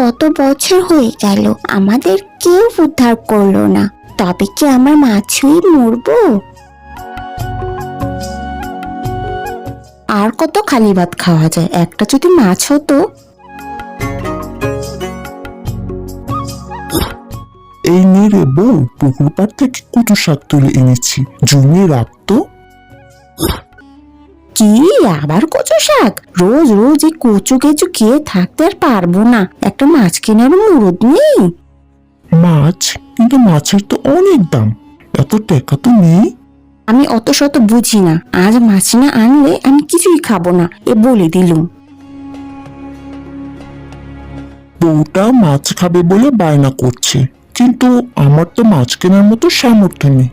কত বছর হয়ে গেল, আমাদের কেউ উদ্ধার করল না। তবে কি আমার মাছুই মরবো? আর কত খালি ভাত খাওয়া যায়? একটা যদি মাছ হতো? এই নে রে বউ, পুকুর পাড় থেকে কচু শাক তুলে এনেছি। জমিয়ে রাখতো কি? আবার কচু শাক? রোজ রোজ এই কচু কেচু খেয়ে থাকতে আর পারব না। একটা মাছ কেনার মুরদ নেই। মাছ? কিন্তু মাছের তো অনেক দাম। এত টাকা তো নেই। আমি অত শত বুঝি না। আজ মাছ না আনলে আমি কিছুই খাব না। এ বলে দিলুম। বউটা মাছ খাবে বলে বায়না করছে। কিন্তু আমার তো মাছ কেনার মতো সামর্থ্য নেই।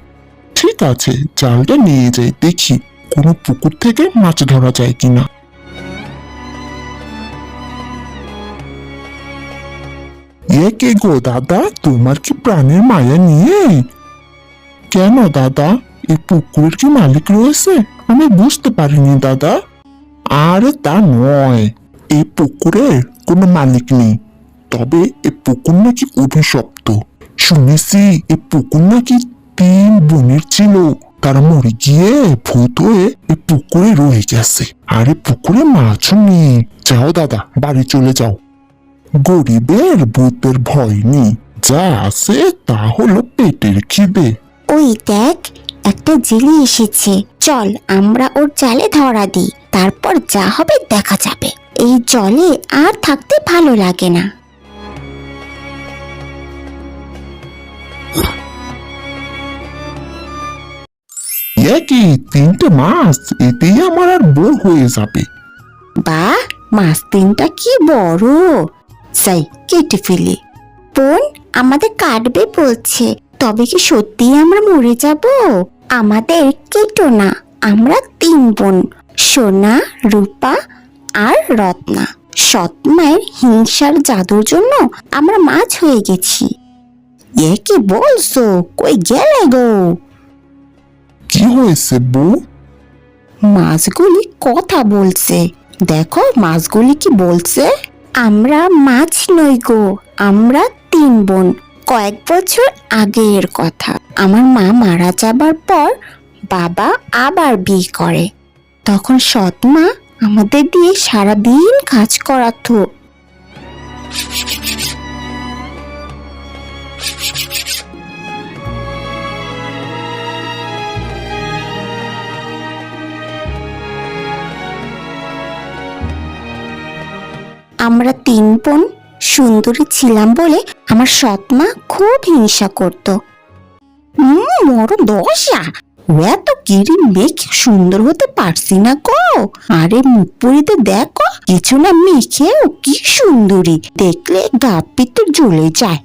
ঠিক আছে জালটা নিয়ে যাই দেখি। কোনো পুকুর থেকে মাছ ধরা যায় কিনা? এ কে গো দাদা, তোমার কি প্রাণের মায়া নিয়ে কেন দাদা এই পুকুরের কি মালিক রয়েছে? আমি বুঝতে পারিনি দাদা। আর তা নয় এই পুকুরের কোনো মালিক নেই। তবে এই পুকুর নাকি অভিশপ্ত। শুনেছি এই পুকুর নাকি তিন বোনের ছিল। তারা মরে গিয়ে ভূত হয়ে এই পুকুরে রয়ে গেছে। আর পুকুরে মাছও নেই। যাও দাদা, বাড়ি চলে যাও। গরিবের ভূতের ভয় নেই। যা আছে তা হলো পেটের খিদে। ওই দেখ, একটা জেলি এসেছে। চল, আমরা ওর জালে ধরা দিই। তারপর যা হবে দেখা যাবে। এই জলে আর থাকতে ভালো লাগে না। এ কি তিনটে মাছ? এতেই আমার আর বোর হয়ে যাবে। বা, মাছ তিনটা কি বড়? যাই, কেটে ফেলি। বোন আমাদের কাটবে বলছে। তবে কি সত্যি আমরা মরে যাব? আমাদের কেটো না, আমরা তিন বোন, সোনা, রূপা আর রত্না। সৎ মায়ের হিংসার জাদুর জন্য আমরা মাছ হয়ে গেছি। এ কি বলছো? কই গেলে গো? কি হয়েছে বউ? মাছগুলি কথা বলছে। দেখো মাছগুলি কি বলছে? আমরা মাছ নই গো, আমরা তিন বোন। কয়েক বছর আগের কথা। আমার মা মারা যাবার পর বাবা আবার বিয়ে করে। তখন সৎ মা আমাদের দিয়ে সারাদিন কাজ করাতো। আমরা তিন বোন সুন্দরী ছিলাম বলে আমার সৎ মা খুব হিংসা করত। বড় দশা। ও এত কিরি মেখে সুন্দর হতে পারছি না গো। আরে মুখ পুরিতে দেখো, কিছু না মেখেও কি সুন্দরী। দেখলে গা পিত্তর জ্বলে যায়।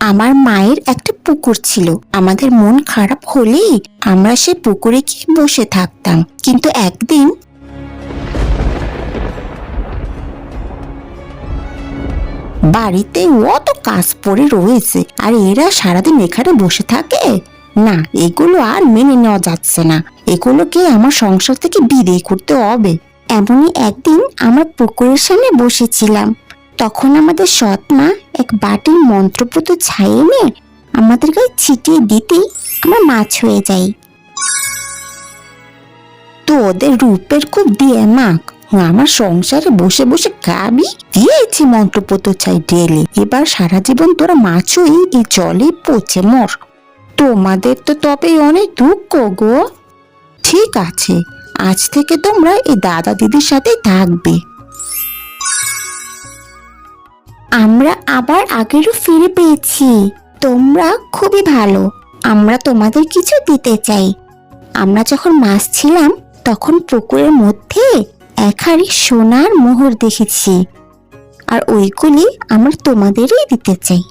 আমার মায়ের একটা পুকুর ছিল। আমাদের মন খারাপ হলেই আমরা সে পুকুরে গিয়ে বসে থাকতাম। কিন্তু একদিন বাড়িতে অত কাজ পড়ে রয়েছে, আর এরা সারাদিন এখানে বসে থাকে? না, এগুলো আর মেনে নেওয়া যাচ্ছে না। এগুলোকে আমার সংসার থেকে বিদায় করতে হবে। এমনই একদিন আমরা পুকুরের সামনে বসেছিলাম। তখন আমাদের সৎ মা এক বাটির মন্ত্রপুত ছাই এনে আমাদের গায়ে ছিটিয়ে দিতেই আমরা মাছ হয়ে যাই। তো ওদের রূপের খুব দিয়ে মাক আমার সংসারে বসে বসে খাবি দিয়েছি মন্ত্রপত চাই ডেলে। এবার সারা জীবন তোরা মাছই এই জলে পচে মর। তোমাদের তো তবে অনেক দুঃখ গো। ঠিক আছে, আজ থেকে তোমরা এই দাদা দিদির সাথে থাকবে। আমরা আবার আগেরও ফিরে পেয়েছি। তোমরা খুবই ভালো, আমরা তোমাদের কিছু দিতে চাই। আমরা যখন মাছ ছিলাম, তখন পুকুরের মধ্যে এক হাড়ি সোনার মোহর দেখেছি, আর ওইগুলি আমার তোমাদেরই দিতে চাই।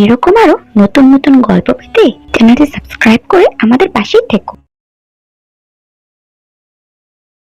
এরকম আরও নতুন নতুন গল্প পেতে চ্যানেলটি সাবস্ক্রাইব করে আমাদের পাশেই থেকো।